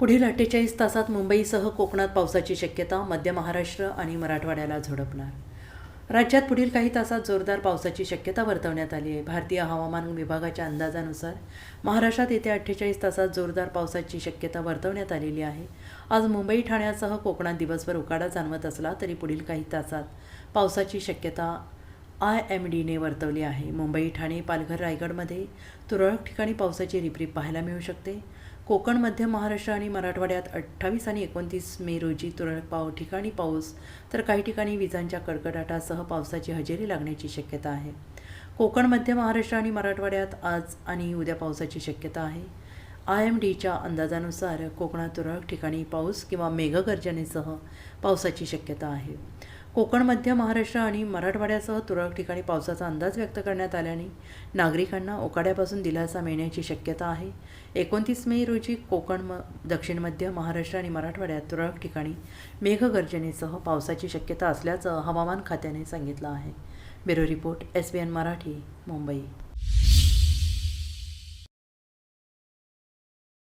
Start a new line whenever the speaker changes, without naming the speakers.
पुढील अठ्ठेचाळीस तासात मुंबईसह कोकणात पावसाची शक्यता मध्य महाराष्ट्र आणि मराठवाड्याला झोडपणार. राज्यात पुढील काही तासात जोरदार पावसाची शक्यता वर्तवण्यात आली आहे. भारतीय हवामान विभागाच्या अंदाजानुसार महाराष्ट्रात येत्या अठ्ठेचाळीस तासात जोरदार पावसाची शक्यता वर्तवण्यात आलेली आहे. आज मुंबई ठाण्यासह कोकणात दिवसभर उकाडा जाणवत असला तरी पुढील काही तासात पावसाची शक्यता आय एम डीने वर्तवली आहे. मुंबई ठाणे पालघर रायगडमध्ये तुरळक ठिकाणी पावसाची रिपरिप पाहायला मिळू शकते. कोकण मध्य महाराष्ट्र आणि मराठवाड्यात अठ्ठावीस आणि एकोणतीस मे रोजी तुरळक पाव ठिकाणी पाऊस तर काही ठिकाणी विजांच्या कडकडाटासह पावसाची हजेरी लागण्याची शक्यता आहे. कोकण मध्य महाराष्ट्र आणि मराठवाड्यात आज आणि उद्या पावसाची शक्यता आहे. आय एम डीच्या अंदाजानुसार कोकणात तुरळक ठिकाणी पाऊस किंवा मेघगर्जनेसह पावसाची शक्यता आहे. कोकण मध्य महाराष्ट्र आणि मराठवाड्यासह तुरळक ठिकाणी पावसाचा अंदाज व्यक्त करण्यात आल्याने नागरिकांना ओकाड्यापासून दिलासा मिळण्याची शक्यता आहे. एकोणतीस मे रोजी कोकण म दक्षिण मध्य महाराष्ट्र आणि मराठवाड्यात तुरळक ठिकाणी मेघगर्जनेसह पावसाची शक्यता असल्याचं हवामान खात्याने सांगितलं आहे. Bureau report S B N Marathi Mumbai.